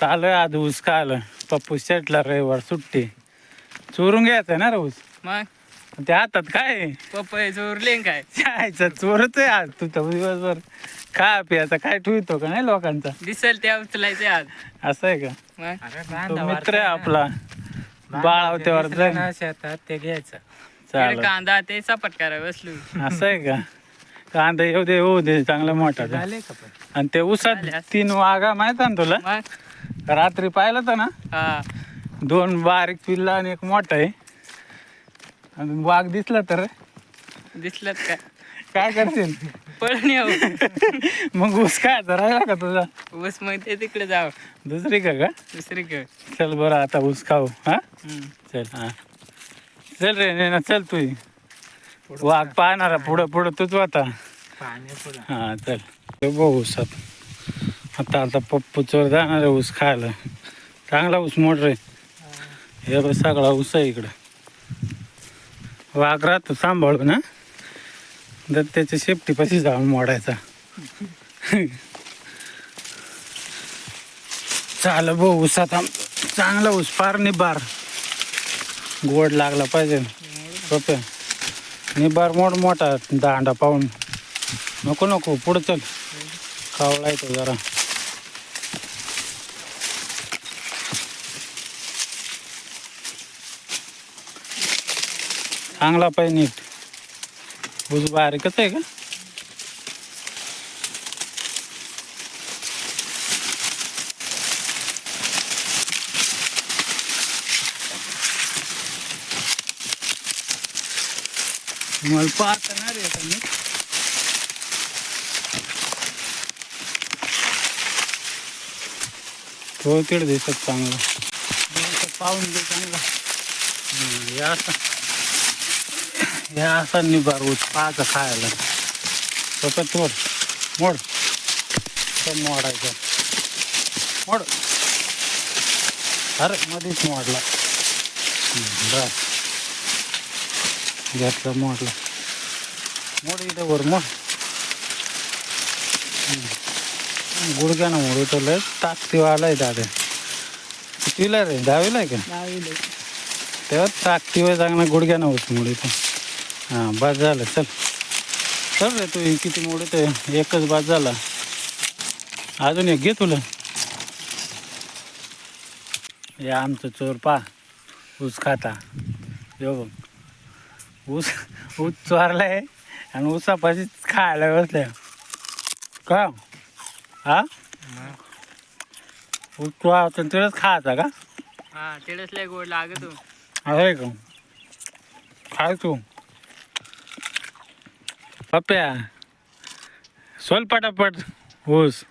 चालू आहे आज ऊस का आलं पप्पू शेटला रविवार सुट्टी. चोरून घ्यायचं ना रे ऊस? मग? ते हातात काय? पपई चोरले काय? जायचं चोरच आहे आज तू तर दिवसभर. खा प्यायचा काय ठेवतो का नाही लोकांचा? दिसेल त्या उचलायचे आज. असं आहे का? मग? तो मित्र आहे आपला. बाळावत्यावर जाईल शेतात ते घ्यायचं. चालेल. कांदा ते सपाट करा बसलो. असं आहे का? कांदा येऊ दे होऊ दे चांगला मोठा ते. झाले का आणि ते उसात तीन वाघा माहीत आहे ना तुला? मग? रात्री पाहिलं तर ना? हा. दोन बारीक पिल्ला आणि एक मोठा आहे. आणि वाघ दिसला तर. दिसलं काय काय करशील? पळून येऊ. मग ऊस काय राहिला का तुझा? ऊस मग ते तिकडे जाऊ. दुसरी का का? दुसरीकडे चल बरं आता ऊस खाऊ हा. चल हा. चल रे नेना चल तू. वाघ पाहणारा पुढं पुढं तूच होता पाणी पुढं. हा चल. हे बघ ऊसात. आता आता पप्पू चोर जाणार आहे ऊस खायला. चांगला ऊस मोठ रे हे बघ सगळा ऊस आहे इकडं. वाघ राहतो सांभाळू ना तर त्याच्या शेपटी जाऊन मोडायचा. चाल भाऊ ऊस आता चांगला ऊस पार निबार. गोड लागला पाहिजे. पप्या निबार मोठ मोठा दांडा पाहून. नको नको पुढं चल. कावळा येतो जरा. चांगला पाहिजे नीट. ऊस बारीकच आहे का मला पाहता ना रे नीट तो तिकडे दिसत चांगला. पाहून दे चांगला. हं, हे असं निबार ऊस पाहायचा खायला. सोपं तोड मोड. तो मोडायचं. मोड. अरे मध्येच मोडला. बस. घेतला मोडला. मोड इथं वर मोड. गुडघ्यानं मोडतो लय ताकदीवाला आहे दादा. कितीला रे? दहावीला आहे का? दहावीला. तेव्हा ताकदीवर चांगला गुडघ्यानं होत मोडीतो हां बाद झालं चल. चल रे तू किती मोडत आहे एकच बाद झाला. अजून एक घे तुला. हे आमचं चोर पा ऊस खाता. यो बघ. ऊस ऊस चोरलाय आणि ऊसापाशी खायला बसल्या. का? हा? ऊस चोर तिथेच खायचा का? हा तेवढंच लय गोड लागत हो. आहे का? खाय तू. पप्प्या सोल पटापट ऊस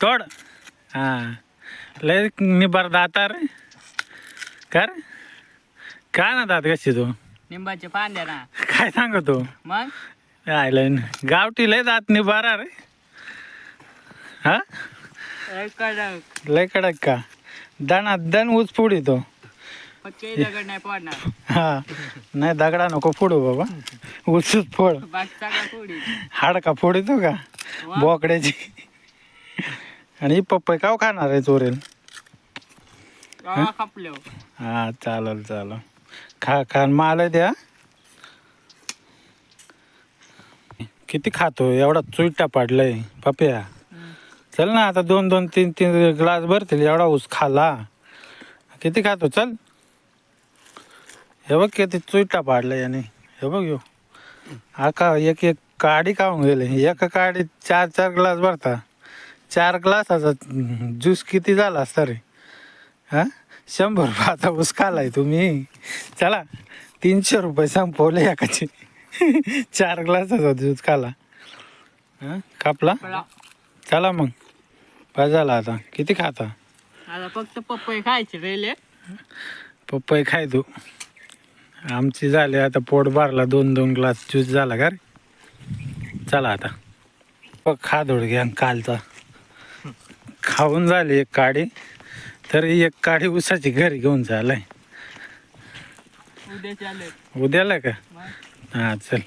तोड. हां. लय निबार दाता रे. कर. काय ना दात कशी तू? निंबाचे फांद्या ना. काय सांगतो? मग? आयला गावठी लय दात निबारा रे. हा? लय कडक. लय कडक का? दणा दण ऊस फोडी तो पक्के दगड नाही पडणार. हा. नाही दगडा नको फोडू बाबा. ऊसच फोड. बाकी सगळा फोडी? फोडितो का. बोकड्याची. आणि पप्पा काव खाणार आहे चोरेल? गावा हा? चालेल चालेल. खा खा मला द्या किती खातो एवढा चुईटा पाडलाय. पप्या. चल ना आता दोन दोन तीन तीन ग्लास भरतील. एवढा ऊस खाला. किती खातो? चल. हे बघ किती चुईटा पाडलाय याने. हे बघ यो. हा का एक एक काडी खाऊन गेले. एका काडीत चार चार ग्लास भरता. चार ग्लासाचा ज्यूस किती झाला असता रे? हा? शंभर रुपयाचा ऊस खालाय तुम्ही. चला तीनशे रुपये संपवले एकाचे. चार ग्लासाचा ज्यूस खाला. हा? कापला. चला मग. बस झाला आता. किती खाता? आता फक्त पपई खायचे रेले पप्पाई खाय तू. आमची झाली आता पोट भरला दोन दोन ग्लास ज्यूस झाला का रे? चला आता. बघ खा धोड घ्या कालचा. खाऊन झाली एक काडी तरी एक काडी उसाची घरी घेऊन झालाय उद्याला का? हा चल.